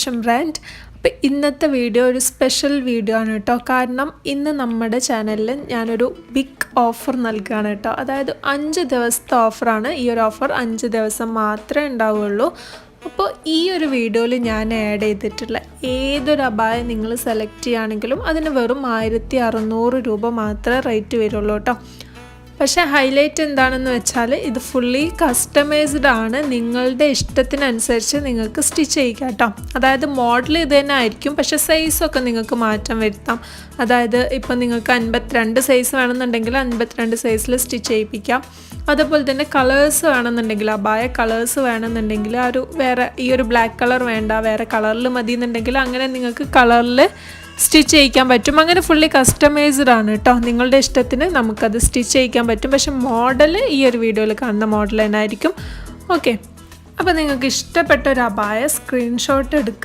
Fashion brand അപ്പോൾ ഇന്നത്തെ video ഒരു സ്പെഷ്യൽ വീഡിയോ ആണ് കേട്ടോ. കാരണം ഇന്ന് നമ്മുടെ ചാനലിൽ ഞാനൊരു ബിഗ് ഓഫർ നൽകുകയാണ് കേട്ടോ. അതായത് അഞ്ച് ദിവസത്തെ ഓഫറാണ് ഈ ഒരു ഓഫർ അഞ്ച് ദിവസം മാത്രമേ ഉണ്ടാവുകയുള്ളൂ അപ്പോൾ ഈ ഒരു വീഡിയോയിൽ ഞാൻ ആഡ് ചെയ്തിട്ടുള്ള ഏതൊരു അപായം നിങ്ങൾ സെലക്ട് ചെയ്യുകയാണെങ്കിലും അതിന് വെറും ആയിരത്തി അറുന്നൂറ് രൂപ മാത്രമേ റേറ്റ് വരുള്ളൂ കേട്ടോ. പക്ഷേ ഹൈലൈറ്റ് എന്താണെന്ന് വെച്ചാൽ ഇത് ഫുള്ളി കസ്റ്റമൈസ്ഡ് ആണ്. നിങ്ങളുടെ ഇഷ്ടത്തിനനുസരിച്ച് നിങ്ങൾക്ക് സ്റ്റിച്ച് ചെയ്യിക്കാം കേട്ടോ. അതായത് മോഡൽ ഇത് തന്നെ ആയിരിക്കും. പക്ഷേ സൈസൊക്കെ നിങ്ങൾക്ക് മാറ്റം വരുത്താം. അതായത് ഇപ്പം നിങ്ങൾക്ക് അൻപത്തിരണ്ട് സൈസ് വേണമെന്നുണ്ടെങ്കിൽ അൻപത്തിരണ്ട് സൈസിൽ സ്റ്റിച്ച് ചെയ്യിപ്പിക്കാം. അതുപോലെ തന്നെ കളേഴ്സ് വേണമെന്നുണ്ടെങ്കിൽ അബായ കളേഴ്സ് വേണമെന്നുണ്ടെങ്കിൽ ആ ഒരു വേറെ ഈ ഒരു ബ്ലാക്ക് കളർ വേണ്ട വേറെ കളറിൽ മതി എന്നുണ്ടെങ്കിൽ അങ്ങനെ നിങ്ങൾക്ക് കളറിൽ സ്റ്റിച്ച് ചെയ്യിക്കാൻ പറ്റും. അങ്ങനെ ഫുള്ളി കസ്റ്റമൈസ്ഡ് ആണ് കേട്ടോ നിങ്ങളുടെ ഇഷ്ടത്തിന് നമുക്കത് സ്റ്റിച്ച് ചെയ്യിക്കാൻ പറ്റും. പക്ഷെ മോഡൽ ഈ ഒരു വീഡിയോയിൽ കാണുന്ന മോഡൽ തന്നെ ആയിരിക്കും ഓക്കെ അപ്പോൾ നിങ്ങൾക്ക് ഇഷ്ടപ്പെട്ട ഒരു അപായ സ്ക്രീൻഷോട്ട് എടുക്കുക